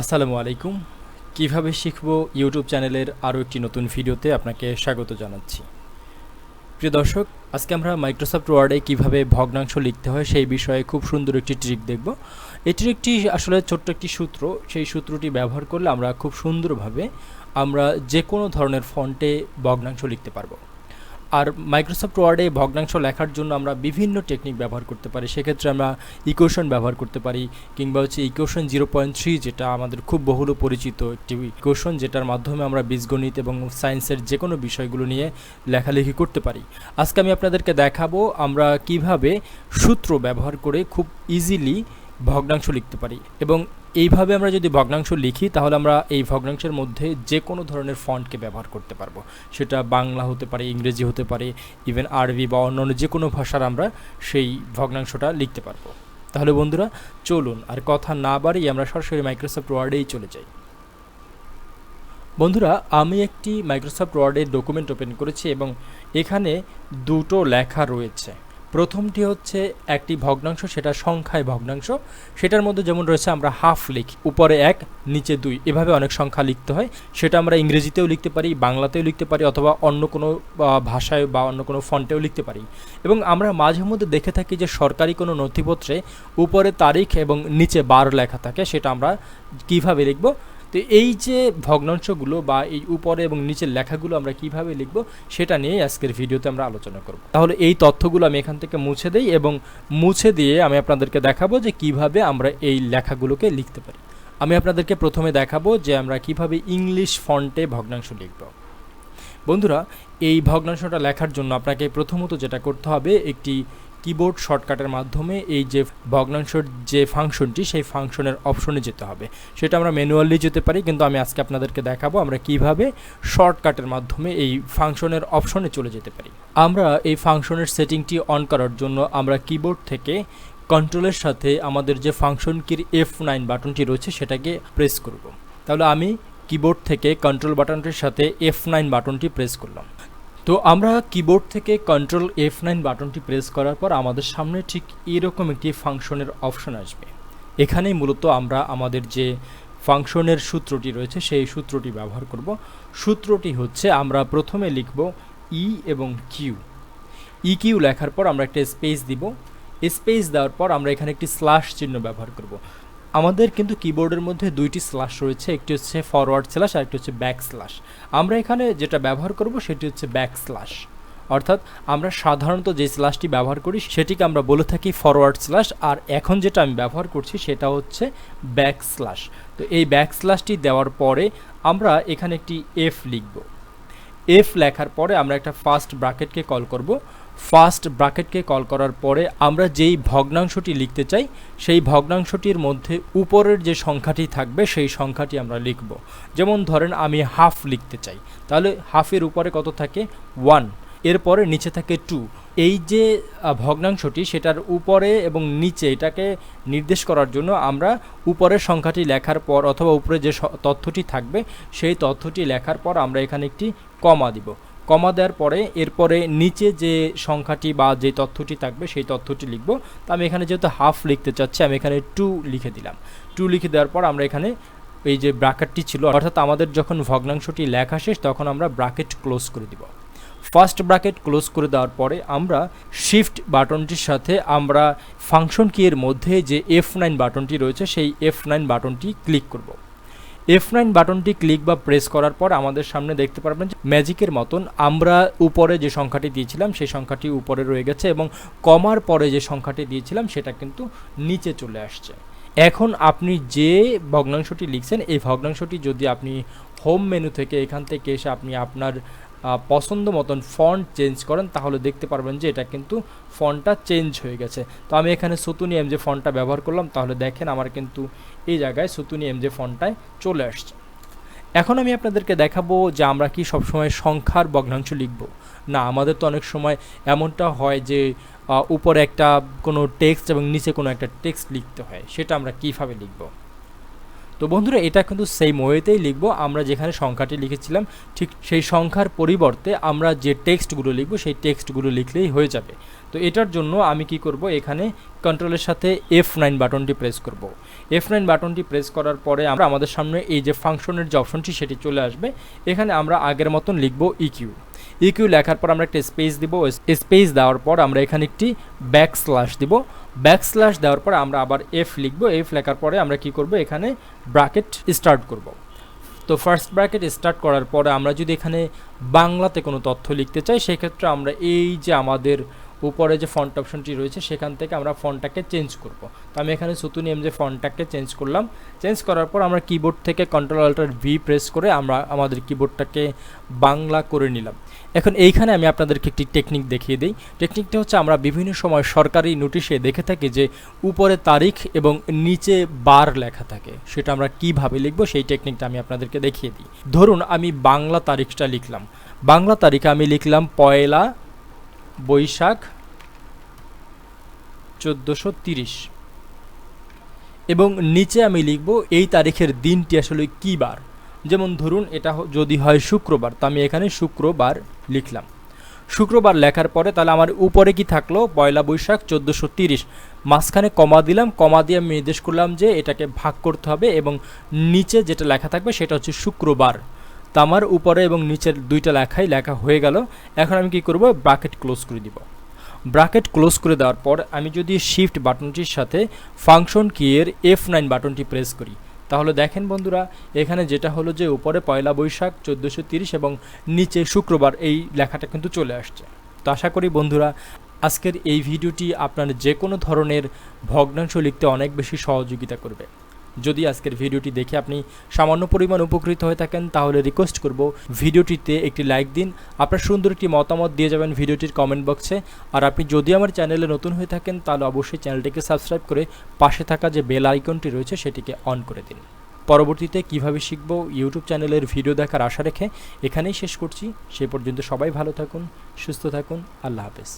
আসসালামু আলাইকুম। কীভাবে শিখব ইউটিউব চ্যানেলের আরও একটি নতুন ভিডিওতে আপনাকে স্বাগত জানাচ্ছি। প্রিয় দর্শক, আজকে আমরা মাইক্রোসফট ওয়ার্ডে কীভাবে ভগ্নাংশ লিখতে হয় সেই বিষয়ে খুব সুন্দর একটি ট্রিক দেখব। এই ট্রিকটি আসলে ছোট্ট একটি সূত্র। সেই সূত্রটি ব্যবহার করলে আমরা খুব সুন্দরভাবে আমরা যে কোনো ধরনের ফন্টে ভগ্নাংশ লিখতে পারব। আর মাইক্রোসফট ওয়ার্ডে ভগ্নাংশ লেখার জন্য আমরা বিভিন্ন টেকনিক ব্যবহার করতে পারি। সেক্ষেত্রে আমরা ইকুয়েশন ব্যবহার করতে পারি, কিংবা হচ্ছে ইকুয়েশন জিরো পয়েন্ট থ্রি যেটা আমাদের খুব বহুল পরিচিত একটি ইকুয়েশন যেটার মাধ্যমে আমরা বীজগণিত এবং সায়েন্সের যে কোনো বিষয়গুলো নিয়ে লেখালেখি করতে পারি। আজকে আমি আপনাদেরকে দেখাবো আমরা কীভাবে সূত্র ব্যবহার করে খুব ইজিলি ভগ্নাংশ লিখতে পারি। এবং এইভাবে আমরা যদি ভগ্নাংশ লিখি, তাহলে আমরা এই ভগ্নাংশের মধ্যে যে কোনো ধরনের ফন্টকে ব্যবহার করতে পারব। সেটা বাংলা হতে পারে, ইংরেজি হতে পারে ইভেন আরবি বা অন্যান্য যে কোনো ভাষার আমরা সেই ভগ্নাংশটা লিখতে পারব। তাহলে বন্ধুরা, চলুন আর কথা না বাড়িয়ে আমরা সরাসরি মাইক্রোসফট ওয়ার্ডেই চলে যাই। বন্ধুরা, আমি একটি মাইক্রোসফট ওয়ার্ডের ডকুমেন্ট ওপেন করেছি এবং এখানে দুটো লেখা রয়েছে। প্রথমটি হচ্ছে একটি ভগ্নাংশ, সেটা সংখ্যায় ভগ্নাংশ। সেটার মধ্যে যেমন রয়েছে, আমরা হাফ লিখি, উপরে এক, নিচে দুই। এভাবে অনেক সংখ্যা লিখতে হয়। সেটা আমরা ইংরেজিতেও লিখতে পারি, বাংলাতেও লিখতে পারি, অথবা অন্য কোনো ভাষায় বা অন্য কোনো ফন্টেও লিখতে পারি। এবং আমরা মাঝে মধ্যে দেখে থাকি যে সরকারি কোনো নথিপত্রে উপরে তারিখ এবং নিচে বার লেখা থাকে, সেটা আমরা কীভাবে লিখব? তো এই যে ভগ্নাংশগুলো বা এই উপরে এবং নিচের লেখাগুলো আমরা কীভাবে লিখব, সেটা নিয়ে আজকের ভিডিওতে আমরা আলোচনা করব। তাহলে এই তথ্যগুলো আমি এখান থেকে মুছে দেই এবং মুছে দিয়ে আমি আপনাদেরকে দেখাবো যে কীভাবে আমরা এই লেখাগুলোকে লিখতে পারি। আমি আপনাদেরকে প্রথমে দেখাবো যে আমরা কীভাবে ইংলিশ ফন্টে ভগ্নাংশ লিখব। বন্ধুরা, এই ভগ্নাংশটা লেখার জন্য আপনাকে প্রথমত যেটা করতে হবে, একটি কিবোর্ড শর্টকাটের মাধ্যমে এই যে ভগ্নাংশের যে ফাংশনটি সেই ফাংশনের অপশনে যেতে হবে। সেটা আমরা ম্যানুয়ালি যেতে পারি, কিন্তু আমি আজকে আপনাদেরকে দেখাবো আমরা কীভাবে শর্টকাটের মাধ্যমে এই ফাংশনের অপশনে চলে যেতে পারি। আমরা এই ফাংশনের সেটিংটি অন করার জন্য আমরা কিবোর্ড থেকে কন্ট্রোলের সাথে আমাদের যে ফাংশন কির এফ নাইন বাটনটি রয়েছে, সেটাকে প্রেস করব। তাহলে আমি কিবোর্ড থেকে কন্ট্রোল বাটনটির সাথে এফ নাইন বাটনটি প্রেস করলাম। তো আমরা কিবোর্ড থেকে কন্ট্রোল এফ নাইন বাটনটি প্রেস করার পর আমাদের সামনে ঠিক এরকম একটি ফাংশনের অপশন আসবে। এখানেই মূলত আমরা আমাদের যে ফাংশনের সূত্রটি রয়েছে সেই সূত্রটি ব্যবহার করব। সূত্রটি হচ্ছে আমরা প্রথমে লিখব ই এবং কিউ ই কিউ লেখার পর আমরা একটা স্পেস দিব। স্পেস দেওয়ার পর আমরা এখানে একটি স্ল্যাশ চিহ্ন ব্যবহার করব। আমাদের কিন্তু কিবোর্ডের মধ্যে দুইটি স্ল্যাশ রয়েছে, একটি হচ্ছে ফরওয়ার্ড স্ল্যাশ আর একটি হচ্ছে ব্যাক স্ল্যাশ আমরা এখানে যেটা ব্যবহার করব সেটি হচ্ছে ব্যাক স্ল্যাশ অর্থাৎ আমরা সাধারণত যে স্ল্যাশটি ব্যবহার করি, সেটিকে আমরা বলে থাকি ফরওয়ার্ড স্ল্যাশ আর এখন যেটা আমি ব্যবহার করছি সেটা হচ্ছে ব্যাক স্ল্যাশ তো এই ব্যাক স্ল্যাশটি দেওয়ার পরে আমরা এখানে একটি এফ লিখব। এফ লেখার পরে আমরা একটা ফার্স্ট ব্র্যাকেটকে কল করব। ফার্স্ট ব্র্যাকেটকে কল করার পরে আমরা যেই ভগ্নাংশটি লিখতে চাই, সেই ভগ্নাংশটির মধ্যে উপরের যে সংখ্যাটি থাকবে, সেই সংখ্যাটি আমরা লিখব। যেমন ধরেন আমি হাফ লিখতে চাই, তাহলে হাফের উপরে কত থাকে? ওয়ান। এরপরে নিচে থাকে টু। এই যে ভগ্নাংশটি, সেটার উপরে এবং নিচে এটাকে নির্দেশ করার জন্য আমরা উপরের সংখ্যাটি লেখার পর অথবা উপরে যে তথ্যটি থাকবে, সেই তথ্যটি লেখার পর আমরা এখানে একটি কমা দিব। কমা দেওয়ার পরে এরপরে নিচে যে সংখ্যাটি বা যে তথ্যটি থাকবে সেই তথ্যটি লিখব। তো আমি এখানে যেহেতু হাফ লিখতে চাচ্ছি, আমি এখানে টু লিখে দিলাম। টু লিখে দেওয়ার পর আমরা এখানে এই যে ব্র্যাকেটটি ছিল, অর্থাৎ আমাদের যখন ভগ্নাংশটি লেখা শেষ, তখন আমরা ব্র্যাকেট ক্লোজ করে দিব। ফার্স্ট ব্র্যাকেট ক্লোজ করে দেওয়ার পরে আমরা শিফট বাটনটির সাথে আমরা ফাংশন কি এর মধ্যে যে এফ নাইন বাটনটি রয়েছে, সেই এফ নাইন বাটনটি ক্লিক করব। এফ নাইন বাটনটি ক্লিক বা প্রেস করার পর আমাদের সামনে দেখতে পারবেন যে ম্যাজিকের মতন আমরা উপরে যে সংখ্যাটি দিয়েছিলাম, সেই সংখ্যাটি উপরে রয়ে গেছে এবং কমার পরে যে সংখ্যাটি দিয়েছিলাম, সেটা কিন্তু নিচে চলে আসছে। এখন আপনি যে ভগ্নাংশটি লিখছেন, এই ভগ্নাংশটি যদি আপনি হোম মেনু থেকে এখান থেকে এসে আপনি আপনার পছন্দ মতন ফন্ট চেঞ্জ করেন, তাহলে দেখতে পারবেন যে এটা কিন্তু ফন্টটা চেঞ্জ হয়ে গেছে। তো আমি এখানে সুতুনি এম যে ফন্টটা ব্যবহার করলাম, তাহলে দেখেন আমার কিন্তু এই জায়গায় সুতুনি এম যে ফন্টটায় চলে আসছে। এখন আমি আপনাদেরকে দেখাবো যে আমরা কি সবসময় সংখ্যার ভগ্নাংশ লিখব। না, আমাদের তো অনেক সময় এমনটা হয় যে উপরে একটা কোনো টেক্সট এবং নিচে কোনো একটা টেক্সট লিখতে হয়, সেটা আমরা কীভাবে লিখব? তো বন্ধুরা, এটা কিন্তু সেই ওয়েতেই লিখব। আমরা যেখানে সংখ্যাটি লিখেছিলাম, ঠিক সেই সংখ্যার পরিবর্তে আমরা যে টেক্সটগুলো লিখব, সেই টেক্সটগুলো লিখলেই হয়ে যাবে। তো এটার জন্য আমি কি করব, এখানে কন্ট্রোলের সাথে এফ নাইন বাটনটি প্রেস করব। এফ নাইন বাটনটি প্রেস করার পরে আমরা, আমাদের সামনে এই যে ফাংশনের যে অপশনটি সেটি চলে আসবে। এখানে আমরা আগের মতন লিখব ইকিউ ইকিউ লেখার পর আমরা একটা স্পেস দিব। স্পেস দেওয়ার পর আমরা এখানে একটি ব্যাক স্ল্যাশ দিব। ব্যাক স্ল্যাশ দেওয়ার পর আমরা আবার এফ লিখব। এফ লেখার পরে আমরা কি করব? এখানে ব্র্যাকেট স্টার্ট করব। তো ফার্স্ট ব্র্যাকেট স্টার্ট করার পরে আমরা যদি এখানে বাংলাতে কোনো তথ্য লিখতে চাই, সেক্ষেত্রে আমরা এই যে আমাদের উপরে যে ফন্ট অপশনটি রয়েছে, সেখান থেকে আমরা ফন্টটাকে চেঞ্জ করব। তো আমি এখানে সুতুনি এম যে ফন্টটাকে চেঞ্জ করলাম। চেঞ্জ করার পর আমরা কিবোর্ড থেকে কন্ট্রোল আল্টার ভি প্রেস করে আমরা আমাদের কিবোর্ডটাকে বাংলা করে নিলাম। এখন এইখানে আমি আপনাদেরকে একটি টেকনিক দেখিয়ে দিই। টেকনিকটা হচ্ছে আমরা বিভিন্ন সময় সরকারি নোটিশে দেখে থাকি যে উপরে তারিখ এবং নিচে বার লেখা থাকে। সেটা আমরা কীভাবে লিখব সেই টেকনিকটা আমি আপনাদেরকে দেখিয়ে দিই। ধরুন আমি বাংলা তারিখটা লিখলাম। বাংলা তারিখে আমি লিখলাম পয়লা বৈশাখ চোদ্দোশো তিরিশ। এবং নিচে আমি লিখব এই তারিখের দিনটি আসলে কী বার? যেমন ধরুন, এটা যদি হয় শুক্রবার, তো আমি এখানে শুক্রবার লিখলাম। শুক্রবার লেখার পরে তাহলে আমার উপরে কি থাকল? পয়লা বৈশাখ চোদ্দোশো তিরিশ। মাঝখানে কমা দিলাম, কমা দিয়ে আমি নির্দেশ করলাম যে এটাকে ভাগ করতে হবে এবং নিচে যেটা লেখা থাকবে সেটা হচ্ছে শুক্রবার। তা আমার উপরে এবং নিচের দুইটা লেখাই লেখা হয়ে গেল। এখন আমি কি করব? ব্রাকেট ক্লোজ করে দিব। ব্রাকেট ক্লোজ করে দেওয়ার পর আমি যদি শিফট বাটনটির সাথে ফাংশন কিয়ের এফ নাইন বাটনটি প্রেস করি, তাহলে দেখেন বন্ধুরা, এখানে যেটা হলো যে উপরে পয়লা বৈশাখ চোদ্দোশো তিরিশ এবং নিচে শুক্রবার এই লেখাটা কিন্তু চলে আসছে। তো আশা করি বন্ধুরা, আজকের এই ভিডিওটি আপনার যে কোনো ধরনের ভগ্নাংশ লিখতে অনেক বেশি সহযোগিতা করবে। যদি আজকের ভিডিওটি দেখে আপনি সামান্য পরিমাণ উপকৃত হয়ে থাকেন, তাহলে রিকোয়েস্ট করব ভিডিওটিতে একটি লাইক দিন। আপনার সুন্দর একটি মতামত দিয়ে যাবেন ভিডিওটির কমেন্ট বক্সে আর আপনি যদি আমার চ্যানেলে নতুন হয়ে থাকেন, তাহলে অবশ্যই চ্যানেলটিকে সাবস্ক্রাইব করে পাশে থাকা যে বেল আইকনটি রয়েছে, সেটিকে অন করে দিন। পরবর্তীতে কীভাবে শিখব ইউটিউব চ্যানেলের ভিডিও দেখার আশা রেখে এখানেই শেষ করছি। সে পর্যন্ত সবাই ভালো থাকুন, সুস্থ থাকুন। আল্লাহ হাফেজ।